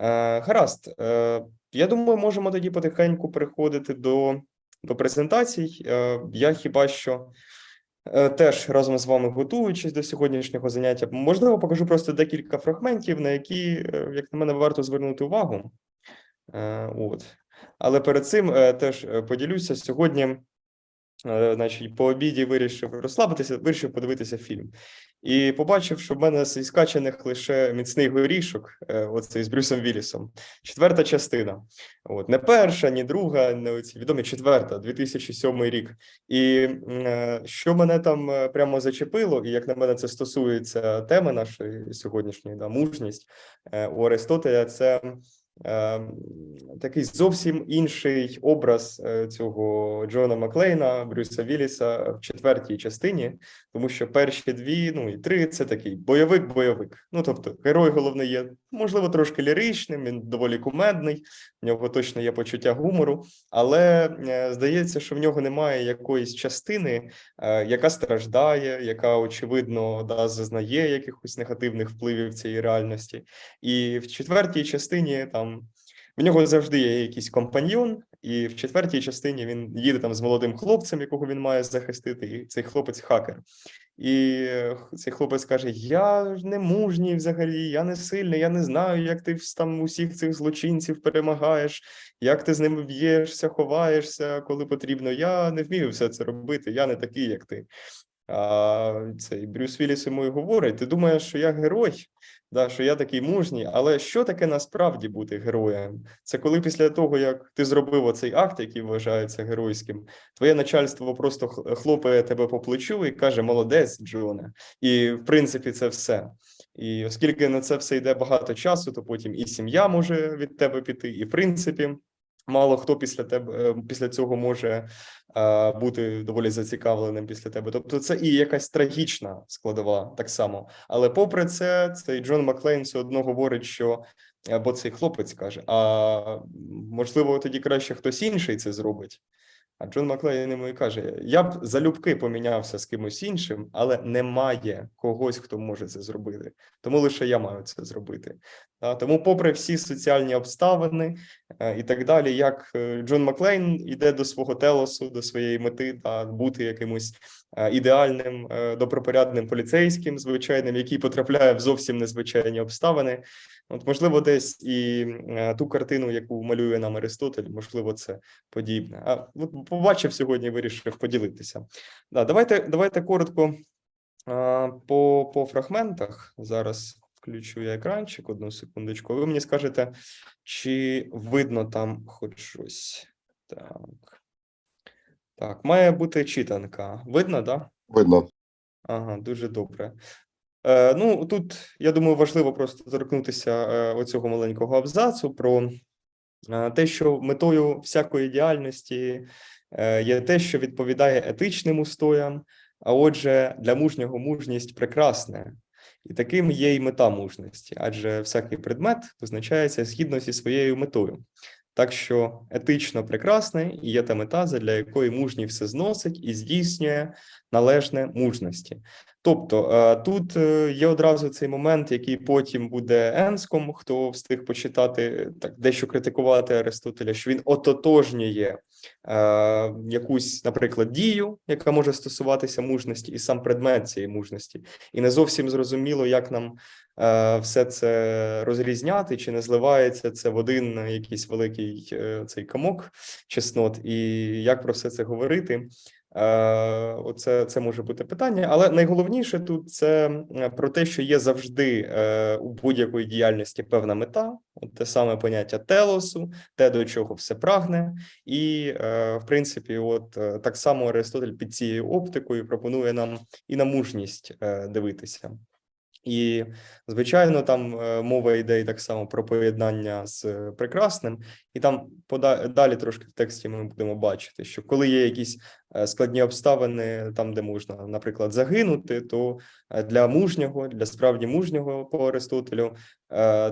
Е, Гаразд, Е, я думаю, можемо тоді потихеньку переходити до, до презентацій. Е, Я хіба що теж разом з вами готуючись до сьогоднішнього заняття, можливо, покажу просто декілька фрагментів, на які, як на мене, варто звернути увагу. От. Але перед цим теж поділюся сьогодні. Е, Значить, по обіді вирішив розслабитися, вирішив подивитися фільм. І побачив, що в мене з скачаних лише міцний горішок, е, оцей з Брюсом Віллісом. Четверта частина. От не перша, ні друга, не оці відомі четверта, 2007 рік. І е, що мене там прямо зачепило, і як на мене це стосується теми нашої сьогоднішньої да, мужність у Аристотеля, це такий зовсім інший образ е, цього Джона Маклейна, Брюса Вілліса в четвертій частині, тому що перші дві, ну і три це такий бойовик-бойовик. Ну тобто, герой головний є, можливо, трошки ліричним, він доволі кумедний, в нього точно є почуття гумору, але е, здається, що в нього немає якоїсь частини, е, яка страждає, яка очевидно да, зазнає якихось негативних впливів цієї реальності. І в четвертій частині там в нього завжди є якийсь компаньйон, і в четвертій частині він їде там з молодим хлопцем, якого він має захистити, і цей хлопець хакер. І цей хлопець каже: Я ж не мужній взагалі, я не сильний, я не знаю, як ти там усіх цих злочинців перемагаєш, як ти з ними б'єшся, ховаєшся, коли потрібно. Я не вмію все це робити, я не такий, як ти. А цей Брюс Вілліс йому і говорить: ти думаєш, що я герой, да, що я такий мужній, але що таке насправді бути героєм? Це коли після того, як ти зробив оцей акт, який вважається геройським, твоє начальство просто хлопає тебе по плечу і каже: Молодець, Джоне. І в принципі, це все. І оскільки на це все йде багато часу, то потім і сім'я може від тебе піти, і в принципі. Мало хто після тебе е, після цього може е, бути доволі зацікавленим після тебе. Тобто, це і якась трагічна складова так само. Але попри це, цей Джон Маклейн все одно говорить, що або цей хлопець каже: а можливо, тоді краще хтось інший це зробить. А Джон Маклейн йому і каже: Я б залюбки помінявся з кимось іншим, але немає когось, хто може це зробити. Тому лише я маю це зробити. Та, Тому, попри всі соціальні обставини е, і так далі, як е, Джон Маклейн іде до свого телосу, до своєї мети та бути якимось е, ідеальним, добропорядним поліцейським, звичайним, який потрапляє в зовсім незвичайні обставини. От, можливо, десь і ту картину, яку малює нам Аристотель, можливо, це подібне. А от побачив сьогодні, вирішив поділитися. Да, давайте, давайте коротко а, по, по фрагментах. Зараз включу я екранчик, одну секундочку. Ви мені скажете, чи видно там хоч щось. Так. Так, має бути читанка. Видно, так? Да? Видно. Ага, дуже добре. Е, ну, тут, я думаю, важливо просто торкнутися е, оцього маленького абзацу про те, що метою всякої діяльності е, є те, що відповідає етичним устоям, а отже, для мужнього мужність прекрасне. І таким є й мета мужності, адже всякий предмет визначається згідно зі своєю метою. Так що етично прекрасне і є та мета, задля якої мужній все зносить і здійснює належне мужності. Тобто е, тут е, є одразу цей момент, який потім буде енском, хто встиг почитати так, дещо критикувати Аристотеля, що він ототожнює е, якусь, наприклад, дію, яка може стосуватися мужності, і сам предмет цієї мужності, і не зовсім зрозуміло, як нам е, все це розрізняти, чи не зливається це в один якийсь великий е, цей комок чеснот, і як про все це говорити. Е, Оце це може бути питання, але найголовніше тут це про те, що є завжди е, у будь-якої діяльності певна мета, от те саме поняття телосу, те, до чого все прагне, і е, в принципі, от так само Аристотель під цією оптикою пропонує нам і на мужність дивитися. І, звичайно, там е, мова йде і так само про поєднання з е, прекрасним, і там далі трошки в тексті ми будемо бачити, що коли є якісь е, складні обставини, там, де можна, наприклад, загинути, то для мужнього, для справді мужнього по Аристотелю,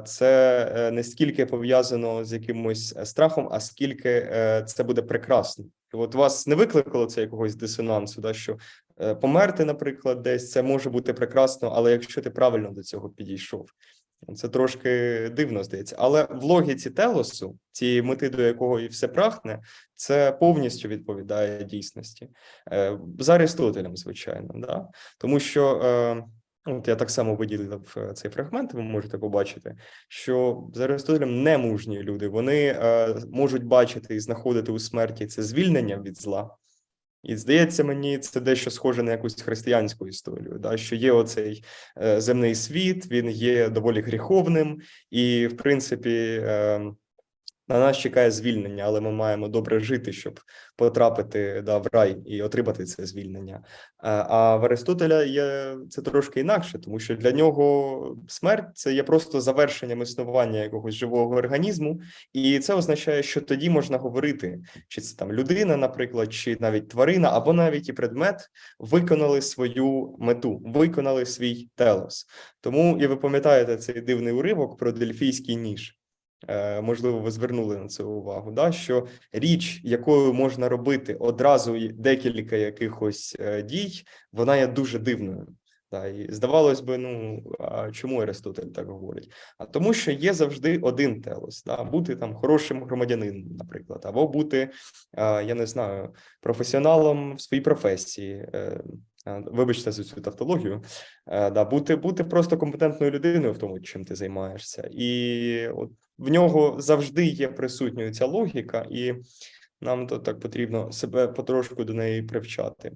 це не стільки пов'язано з якимось страхом, а скільки це буде прекрасно. І от вас не викликало це якогось дисонансу, да, що померти, наприклад, десь це може бути прекрасно, але якщо ти правильно до цього підійшов. Це трошки дивно здається. Але в логіці телосу, цієї мети, до якого і все прагне, це повністю відповідає дійсності. Е, За Аристотелем, звичайно, да? тому що е, от я так само виділив е, цей фрагмент, ви можете побачити, що за Аристотелем немужні люди, вони е, можуть бачити і знаходити у смерті це звільнення від зла. І здається мені, це дещо схоже на якусь християнську історію, да? що є оцей е, земний світ, він є доволі гріховним, і, в принципі, е, на нас чекає звільнення, але ми маємо добре жити, щоб потрапити да, в рай і отримати це звільнення. А, в Аристотеля є це трошки інакше, тому що для нього смерть це є просто завершенням існування якогось живого організму, і це означає, що тоді можна говорити, чи це там людина, наприклад, чи навіть тварина, або навіть і предмет виконали свою мету, виконали свій телос. Тому і ви пам'ятаєте цей дивний уривок про дельфійський ніж. Е, Можливо, ви звернули на це увагу, да? що річ, якою можна робити одразу декілька якихось е, дій, вона є дуже дивною. Да, і здавалось би, ну а чому Аристотель так говорить? А тому, що є завжди один телос, да, бути там хорошим громадянином, наприклад, або бути, я не знаю, професіоналом в своїй професії. Е, Вибачте за цю тавтологію, е, да, бути, бути просто компетентною людиною в тому, чим ти займаєшся, і от в нього завжди є присутньою ця логіка, і нам то так потрібно себе потрошку до неї привчати.